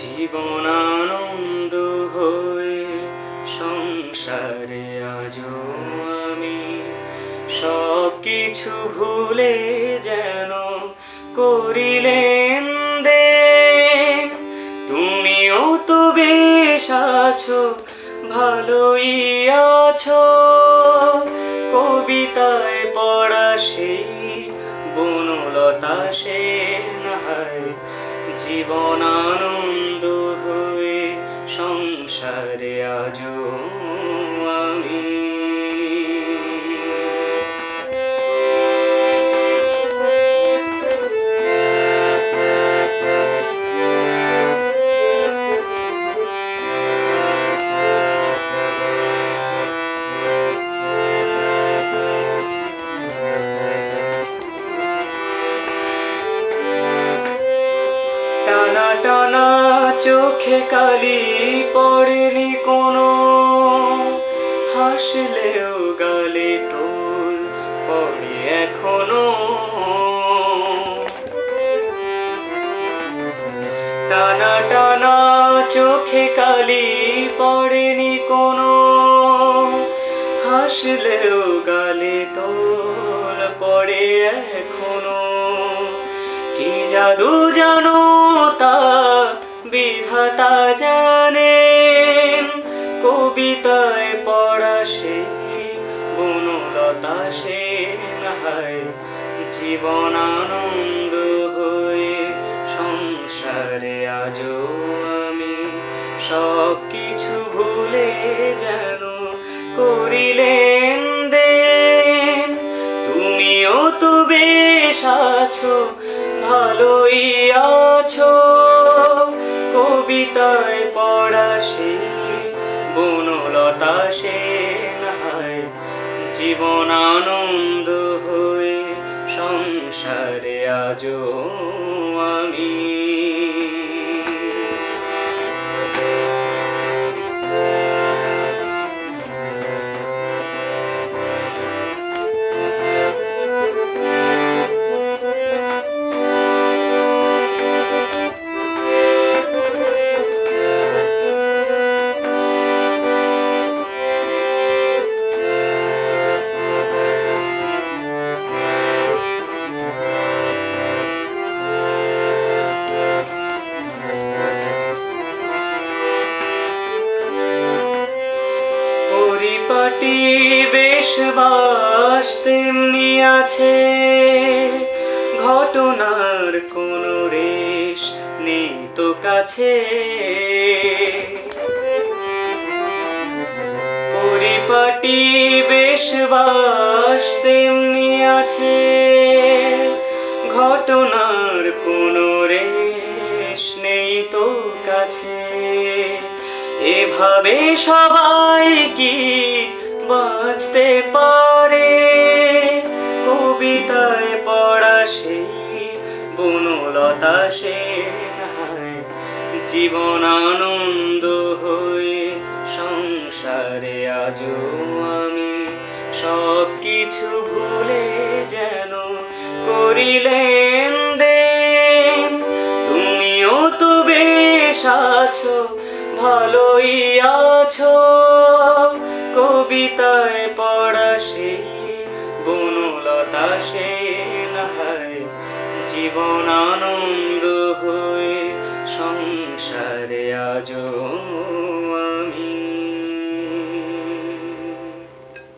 জীবনানন্দ হয়ে সংসারে আজও আমি। সব কিছু ভুলে যেন করিলেন দে তুমিও তো বেশ আছো, ভালোই আছো। কবিতায় পড়া সেই বনলতা সে নাহায় জীবন টানা টানা চোখে কালি পড়েনি কোনো। হাসলেও গালে টোল পড়ে এখনও। টানা টানা চোখে কালি পড়েনি কোনো। হাসলেও গালে টোল পড়ে এখনও। কি জাদু জানো তা বিধাতা জানেন কবিতায় পড়া সেই বনলতা সে নাহায়। জীবন আনন্দ হয়ে সংসারে আজও আমি। সব কিছু ভুলে যেন করিলেন দেন। তুমিও তো বেশ আছো ভালোই আছো। কবিতায় পড়া সে বনলতা সেন জীবন আনন্দ হয়ে সংসারে আজ আমি। পরিপাটি বেশ বাস তেমনি আছে। ঘটনার কোনো রেশ নেই তো কাছে। পরিপাটি বেশ বাস তেমনি আছে। ঘটনার কোনো রেশ নেই তো কাছে। এভাবে সবাই কি বাঁচতে পারে। কবিতায় পড়া সেই বনলতা সে নাহায় জীবন আনন্দ হয়ে সংসারে আজও আমি। সব কিছু ভুলে যেন করিলেন দেন। তুমিও তো বেশ আছো ভালোই আছো। কবিতায় পড়া সেই বনলতা সে নাহায় জীবন আনন্দ হয়ে সংসারে আজও